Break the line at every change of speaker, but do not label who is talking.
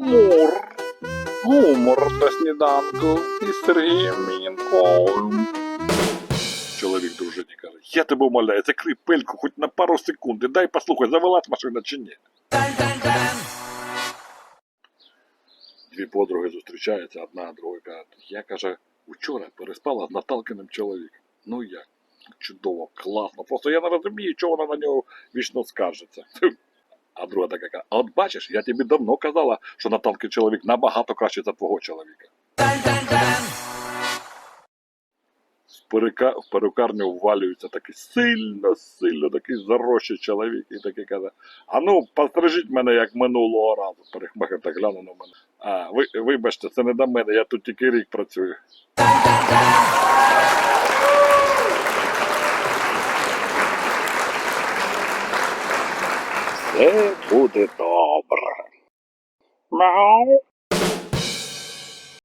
Мур. Гумор на сніданку із Сергієм Мінковим. Чоловік дружині каже, я тебе умоляю, закрий пельку хоч на пару секунд, дай послухай, завелась машина чи ні. Дві подруги зустрічаються, одна другої каже, я каже, учора переспала з Наталкиним чоловіком. Ну як? Чудово, класно. Просто я не розумію, чого вона на нього вічно скаржиться. А друга така каже, а от бачиш, я тобі давно казала, що Наталкин чоловік набагато краще за твого чоловіка. В, перукарню ввалюється такий сильно, сильно такий зарощий чоловік і такий каже: А ну, пострижіть мене як минулого разу. Парикмахер так глянув на мене. А, ви, вибачте, це не до мене, я тут тільки рік працюю. Все буде добре. Мяу.